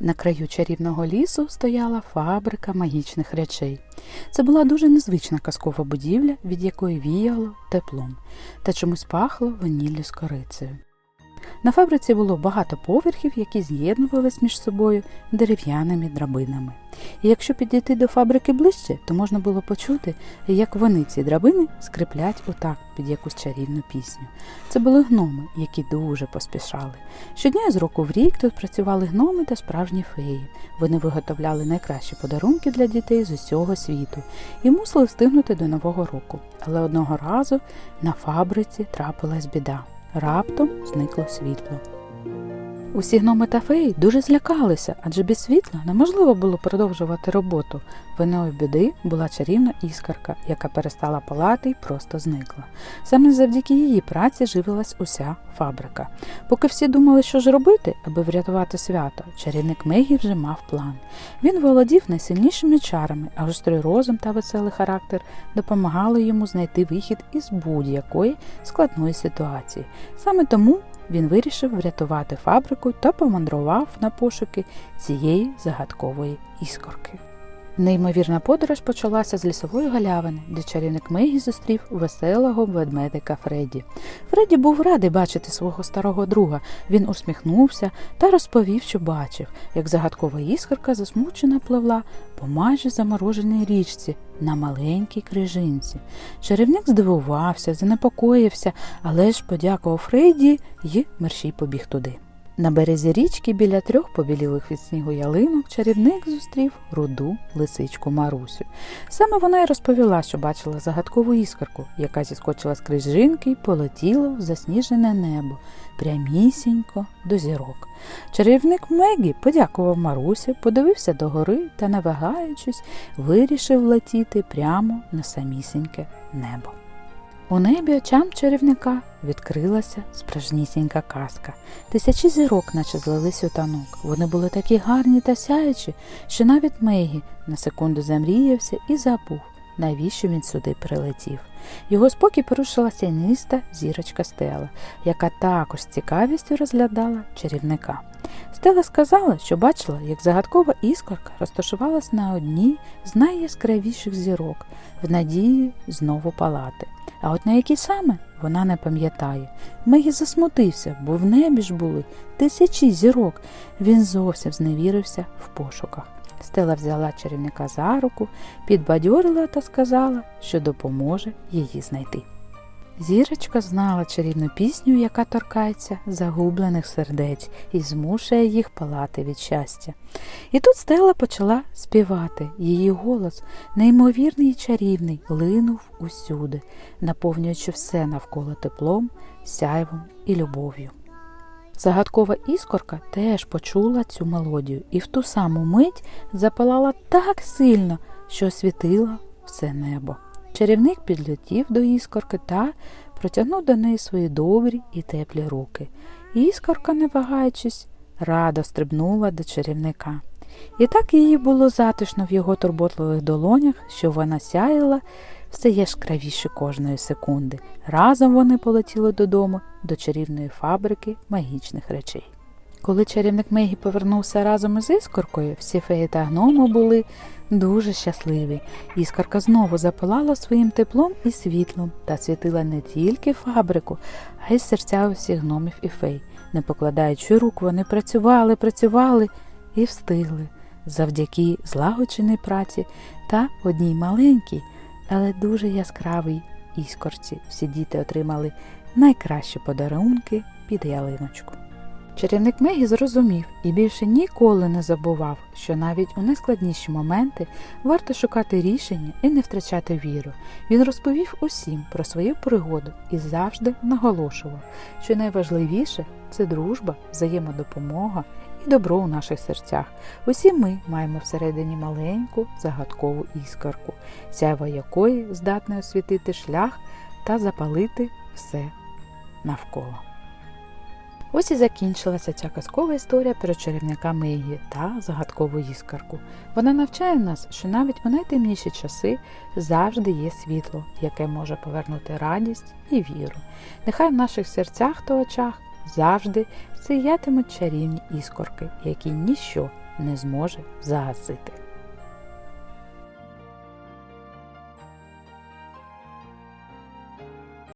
На краю чарівного лісу стояла фабрика магічних речей. Це була дуже незвична казкова будівля, від якої віяло теплом та чомусь пахло ваніллю з корицею. На фабриці було багато поверхів, які з'єднувались між собою дерев'яними драбинами. І якщо підійти до фабрики ближче, то можна було почути, як вони ці драбини скриплять у такт під якусь чарівну пісню. Це були гноми, які дуже поспішали. Щодня з року в рік тут працювали гноми та справжні феї. Вони виготовляли найкращі подарунки для дітей з усього світу і мусили встигнути до Нового року. Але одного разу на фабриці трапилась біда. Раптом зникло світло. Усі гноми та феї дуже злякалися, адже без світла неможливо було продовжувати роботу. Виною біди була чарівна іскорка, яка перестала палати і просто зникла. Саме завдяки її праці живилась уся фабрика. Поки всі думали, що ж робити, аби врятувати свято, чарівник Мегі вже мав план. Він володів найсильнішими чарами, а гострий розум та веселий характер допомагали йому знайти вихід із будь-якої складної ситуації. Саме тому він вирішив врятувати фабрику та помандрував на пошуки цієї загадкової іскорки. Неймовірна подорож почалася з лісової галявини, де чарівник Мегі зустрів веселого ведмедика Фредді. Фредді був радий бачити свого старого друга. Він усміхнувся та розповів, що бачив, як загадкова іскорка засмучена пливла по майже замороженій річці на маленькій крижинці. Чарівник здивувався, занепокоївся, але ж подякував Фредді і мерщій побіг туди. На березі річки біля трьох побілілих від снігу ялинок чарівник зустрів руду лисичку Марусю. Саме вона й розповіла, що бачила загадкову іскорку, яка зіскочила з крижинки й полетіла в засніжене небо, прямісінько до зірок. Чарівник Мегі подякував Марусі, подивився догори та, не вагаючись, вирішив летіти прямо на самісіньке небо. У небі очам чарівника відкрилася справжнісінька казка. Тисячі зірок, наче злились у танок. Вони були такі гарні та сяючі, що навіть Мегі на секунду замріявся і забув, навіщо він сюди прилетів. Його спокій порушила сяйниста зірочка Стела, яка також з цікавістю розглядала чарівника. Стела сказала, що бачила, як загадкова іскорка розташувалась на одній з найяскравіших зірок, в надії знову палати. А от на якій саме вона не пам'ятає. Мегі засмутився, бо в небі ж були тисячі зірок. Він зовсім зневірився в пошуках. Стела взяла чарівника за руку, підбадьорила та сказала, що допоможе її знайти. Зірочка знала чарівну пісню, яка торкається загублених сердець і змушує їх палати від щастя. І тут Стела почала співати. Її голос, неймовірний і чарівний, линув усюди, наповнюючи все навколо теплом, сяйвом і любов'ю. Загадкова іскорка теж почула цю мелодію і в ту саму мить запалала так сильно, що освітила все небо. Чарівник підлетів до іскорки та протягнув до неї свої добрі і теплі руки. Іскорка, не вагаючись, радо стрибнула до чарівника. І так їй було затишно в його турботливих долонях, що вона сяяла все яскравіше кожної секунди. Разом вони полетіли додому до чарівної фабрики магічних речей. Коли чарівник Мегі повернувся разом із іскоркою, всі феї та гноми були дуже щасливі. Іскорка знову запалала своїм теплом і світлом та світила не тільки фабрику, а й серця усіх гномів і фей. Не покладаючи рук, вони працювали, працювали і встигли завдяки злагодженій праці та одній маленькій, але дуже яскравій іскорці. Всі діти отримали найкращі подарунки під ялиночку. Чарівник Мегі зрозумів і більше ніколи не забував, що навіть у найскладніші моменти варто шукати рішення і не втрачати віру. Він розповів усім про свою пригоду і завжди наголошував, що найважливіше це дружба, взаємодопомога і добро у наших серцях. Усі ми маємо всередині маленьку загадкову іскорку, сяйво якої здатне освітити шлях та запалити все навколо. Ось і закінчилася ця казкова історія про чарівника Мегі та загадкову іскарку. Вона навчає нас, що навіть у найтемніші часи завжди є світло, яке може повернути радість і віру. Нехай в наших серцях та очах завжди сіятимуть чарівні іскорки, які ніщо не зможе загасити.